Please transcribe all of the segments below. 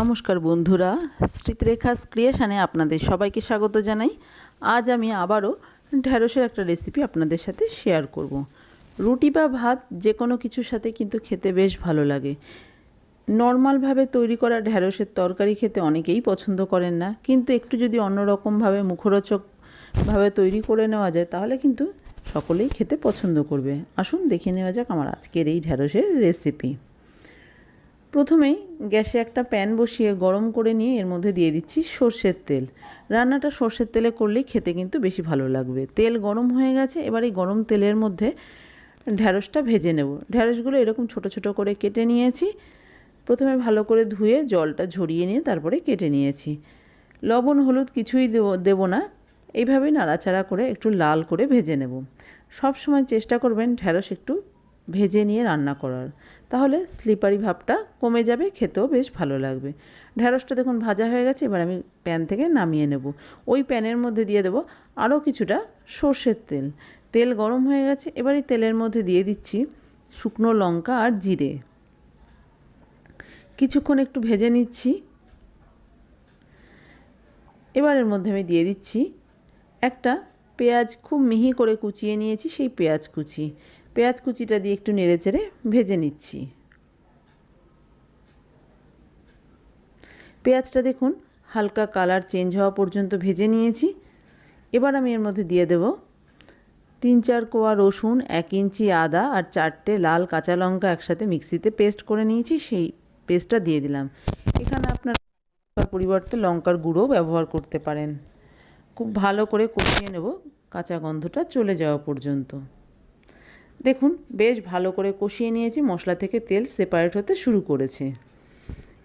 নমস্কার বন্ধুরা স্মৃতিরেখা ক্রিয়েশানে আপনাদের সবাইকে স্বাগত জানাই। আজ আমি আবারও ঢ্যাঁড়সের একটা রেসিপি আপনাদের সাথে শেয়ার করব। রুটি বা ভাত যে কোনো কিছুর সাথে কিন্তু খেতে বেশ ভালো লাগে। নর্মালভাবে তৈরি করা ঢ্যাঁড়সের তরকারি খেতে অনেকেই পছন্দ করেন না, কিন্তু একটু যদি অন্যরকমভাবে মুখরোচকভাবে তৈরি করে নেওয়া যায়, তাহলে কিন্তু সকলেই খেতে পছন্দ করবে। আসুন দেখে নেওয়া যাক আমার আজকের এই ঢ্যাঁড়সের রেসিপি প্রথমেই গ্যাসে একটা প্যান বসিয়ে গরম করে নিয়ে এর মধ্যে দিয়ে দিচ্ছি সর্ষের তেল। রান্নাটা সর্ষের তেলে করলেই খেতে কিন্তু বেশি ভালো লাগবে। তেল গরম হয়ে গেছে, এবার এই গরম তেলের মধ্যে ঢ্যাঁড়সটা ভেজে নেব। ঢ্যাঁড়সগুলো এরকম ছোট ছোট করে কেটে নিয়েছি। প্রথমে ভালো করে ধুয়ে জলটা ঝরিয়ে নিয়ে তারপরে কেটে নিয়েছি। লবণ, হলুদ কিছুই দেব দেব না। এইভাবেই নাড়াচাড়া করে একটু লাল করে ভেজে নেব। সব সময় চেষ্টা করবেন ঢ্যাঁড়স একটু ভেজে নিয়ে রান্না করার। তাহলে স্লিপারি ভাবটা কমে যাবে, খেতেও বেশ ভালো লাগবে। ঢ্যাঁড়সটা দেখুন ভাজা হয়ে গেছে, এবার আমি প্যান থেকে নামিয়ে নেব। ওই প্যানের মধ্যে দিয়ে দেবো আরও কিছুটা সর্ষের তেল। তেল গরম হয়ে গেছে, এবার এই তেলের মধ্যে দিয়ে দিচ্ছি শুকনো লঙ্কা আর জিরে। কিছুক্ষণ একটু ভেজে নিচ্ছি। এবার এর মধ্যে আমি দিয়ে দিচ্ছি একটা পেঁয়াজ, খুব মিহি করে কুচিয়ে নিয়েছি, সেই পেঁয়াজ কুচি। পেঁয়াজ কুচিটা দিয়ে একটু নেড়ে চেড়ে ভেজে নিচ্ছি। পেঁয়াজটা দেখুন, হালকা কালার চেঞ্জ হওয়া পর্যন্ত ভেজে নিয়েছি। এবার আমি এর মধ্যে দিয়ে দেব তিন চার কোয়া রসুন, এক ইঞ্চি আদা আর চারটে লাল কাঁচা লঙ্কা একসাথে মিক্সিতে পেস্ট করে নিয়েছি, সেই পেস্টটা দিয়ে দিলাম। এখানে আপনার পরিবর্তে লঙ্কার গুঁড়ো ব্যবহার করতে পারেন। খুব ভালো করে কষিয়ে নেব, কাঁচা গন্ধটা চলে যাওয়া পর্যন্ত। দেখুন, বেশ ভালো করে কষিয়ে নিয়েছি, মশলা থেকে তেল সেপারেট হতে শুরু করেছে।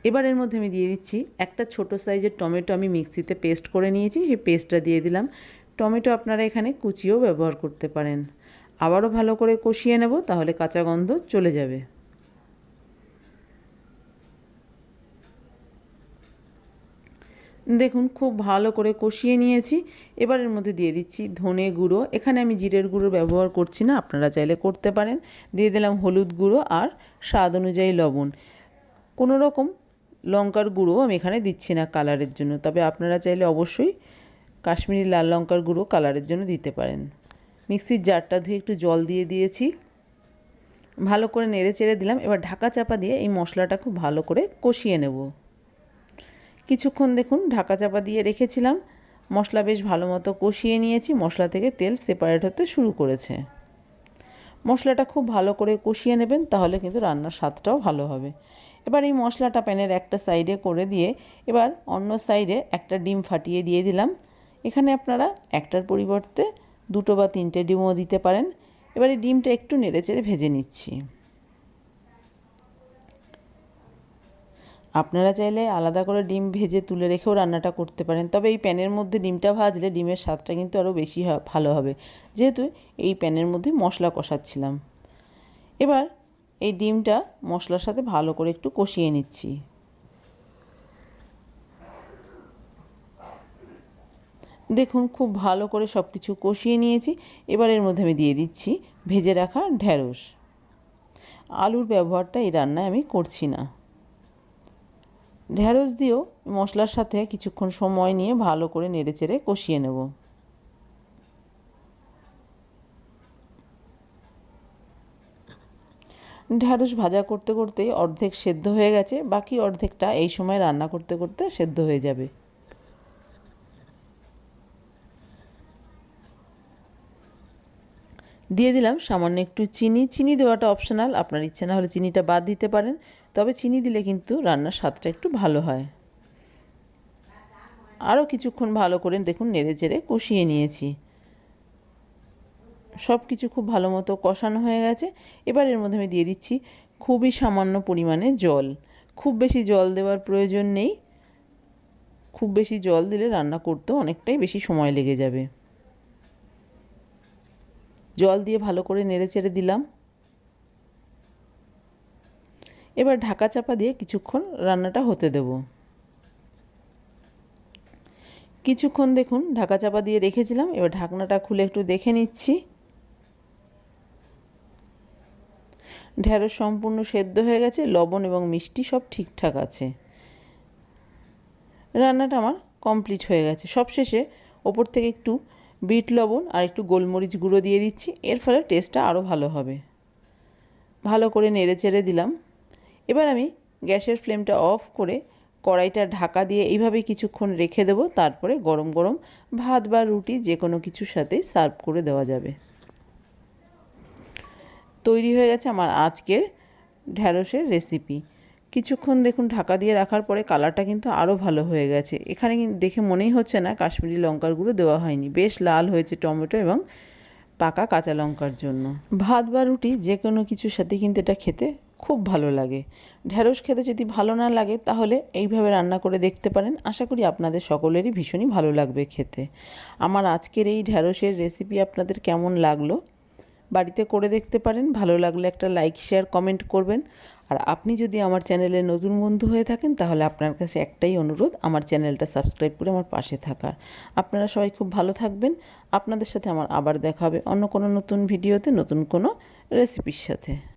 এবার এর মধ্যে আমি দিয়ে দিচ্ছি একটা ছোট সাইজের টমেটো আমি মিক্সিতে পেস্ট করে নিয়েছি, সেই পেস্টটা দিয়ে দিলাম। টমেটো আপনারা এখানে কুচিও ব্যবহার করতে পারেন। আবারও ভালো করে কষিয়ে নেব, তাহলে কাঁচা গন্ধ চলে যাবে। দেখুন, খুব ভালো করে কষিয়ে নিয়েছি। এবার এর মধ্যে দিয়ে দিচ্ছি ধনে গুঁড়ো। এখানে আমি জিরের গুঁড়ো ব্যবহার করছি না, আপনারা চাইলে করতে পারেন। দিয়ে দিলাম হলুদ গুঁড়ো আর স্বাদ অনুযায়ী লবণ। কোনো রকম লঙ্কার গুঁড়ো আমি এখানে দিচ্ছি না কালারের জন্য, তবে আপনারা চাইলে অবশ্যই কাশ্মীরি লাল লঙ্কার গুঁড়ো কালারের জন্য দিতে পারেন। মিক্সির জারটা ধুয়ে একটু জল দিয়ে দিয়েছি। ভালো করে নেড়ে চেড়ে দিলাম। এবার ঢাকা চাপা দিয়ে এই মশলাটা খুব ভালো করে কষিয়ে নেব। কিছুক্ষণ দেখুন, ঢাকা চাপা দিয়ে রেখেছিলাম। মশলা বেশ ভালো মতো কষিয়ে নিয়েছি, মশলা থেকে তেল সেপারেট হতে শুরু করেছে। মশলাটা খুব ভালো করে কষিয়ে নেবেন, তাহলে কিন্তু রান্নার স্বাদটাও ভালো হবে। এবার এই মশলাটা প্যানের একটা সাইডে করে দিয়ে, এবার অন্য সাইডে একটা ডিম ফাটিয়ে দিয়ে দিলাম। এখানে আপনারা একটার পরিবর্তে দুটো বা তিনটে ডিমও দিতে পারেন। এবার এই ডিমটা একটু নেড়ে চেড়ে ভেজে নিচ্ছি। আপনারা চাইলে আলাদা করে ডিম ভেজে তুলে রেখেও রান্নাটা করতে পারেন। তবে এই প্যানের মধ্যে ডিমটা ভাজলে ডিমের স্বাদটা কিন্তু আরও বেশি ভালো হবে। যেহেতু এই প্যানের মধ্যে মশলা কষাচ্ছিলাম। এবার এই ডিমটা মশলার সাথে ভালো করে একটু কষিয়ে নিচ্ছি। দেখুন, খুব ভালো করে সব কিছু কষিয়ে নিয়েছি। এবার এর মধ্যে আমি দিয়ে দিচ্ছি ভেজে রাখা ঢ্যাঁড়স আলুর ব্যবহারটা এই রান্নায় আমি করছি না। ঢ্যাঁড়স দিয়েও মশলার সাথে কিছুক্ষণ সময় নিয়ে ভালো করে নেড়েচেড়ে কষিয়ে নেব। ঢ্যাঁড়স ভাজা করতে করতে অর্ধেক সেদ্ধ হয়ে গেছে, বাকি অর্ধেকটা এই সময় রান্না করতে করতে সেদ্ধ হয়ে যাবে। দিয়ে দিলাম সামান্য একটু চিনি। চিনি দেওয়াটা অপশনাল আপনার ইচ্ছে না হলে চিনিটা বাদ দিতে পারেন। তবে চিনি দিলে কিন্তু রান্নার স্বাদটা একটু ভালো হয়। আরও কিছুক্ষণ ভালো করে দেখুন, নেড়ে চেড়ে কষিয়ে নিয়েছি। সব কিছু খুব ভালো মতো কষানো হয়ে গেছে। এবার এর মধ্যে আমি দিয়ে দিচ্ছি খুবই সামান্য পরিমাণে জল। খুব বেশি জল দেওয়ার প্রয়োজন নেই। খুব বেশি জল দিলে রান্না করতেও অনেকটাই বেশি সময় লেগে যাবে। জল দিয়ে ভালো করে নেড়ে চেড়ে দিলাম। এবার ঢাকা চাপা দিয়ে কিছুক্ষণ রান্নাটা হতে দেব। কিছুক্ষণ দেখুন, ঢাকা চাপা দিয়ে রেখেছিলাম, এবার ঢাকনাটা খুলে একটু দেখে নিচ্ছি। ঢ্যাঁড়স সম্পূর্ণ সেদ্ধ হয়ে গেছে, লবণ এবং মিষ্টি সব ঠিকঠাক আছে। রান্নাটা আমার কমপ্লিট হয়ে গেছে। সবশেষে ওপর থেকে একটু বিট লবণ আর একটু গোলমরিচ গুঁড়ো দিয়ে দিচ্ছি, এর ফলে টেস্টটা আরও ভালো হবে। ভালো করে নেড়ে চেড়ে দিলাম। এবার আমি গ্যাসের ফ্লেমটা অফ করে কড়াইটা ঢাকা দিয়ে এইভাবে কিছুক্ষণ রেখে দেবো, তারপরে গরম গরম ভাত বা রুটি যে কোনো কিছুর সাথেই সার্ভ করে দেওয়া যাবে। তৈরি হয়ে গেছে আমার আজকের ঢ্যাঁড়সের রেসিপি। কিছুক্ষণ দেখুন ঢাকা দিয়ে রাখার পরে কালারটা কিন্তু আরও ভালো হয়ে গেছে। এখানে দেখে মনেই হচ্ছে না কাশ্মীরি লঙ্কার গুঁড়ো দেওয়া হয়নি। বেশ লাল হয়েছে টমেটো এবং পাকা কাঁচা লঙ্কার জন্য। ভাত বা রুটি যে কোনো কিছুর সাথে কিন্তু এটা খেতে খুব ভালো লাগে। ঢ্যাঁড়স খেতে যদি ভালো না লাগে, তাহলে এইভাবে রান্না করে দেখতে পারেন। আশা করি আপনাদের সকলেরই ভীষণই ভালো লাগবে খেতে। আমার আজকের এই ঢ্যাঁড়সের রেসিপি আপনাদের কেমন লাগল? বাড়িতে করে দেখতে পারেন। ভালো লাগলে একটা লাইক শেয়ার কমেন্ট করবেন। আর আপনি যদি আমার চ্যানেলে নতুন বন্ধু হয়ে থাকেন, তাহলে আপনার কাছে একটাই অনুরোধ, আমার চ্যানেলটা সাবস্ক্রাইব করে আমার পাশে থাকার। আপনারা সবাই খুব ভালো থাকবেন। আপনাদের সাথে আমার আবার দেখা হবে অন্য কোনো নতুন ভিডিওতে নতুন কোনো রেসিপির সাথে।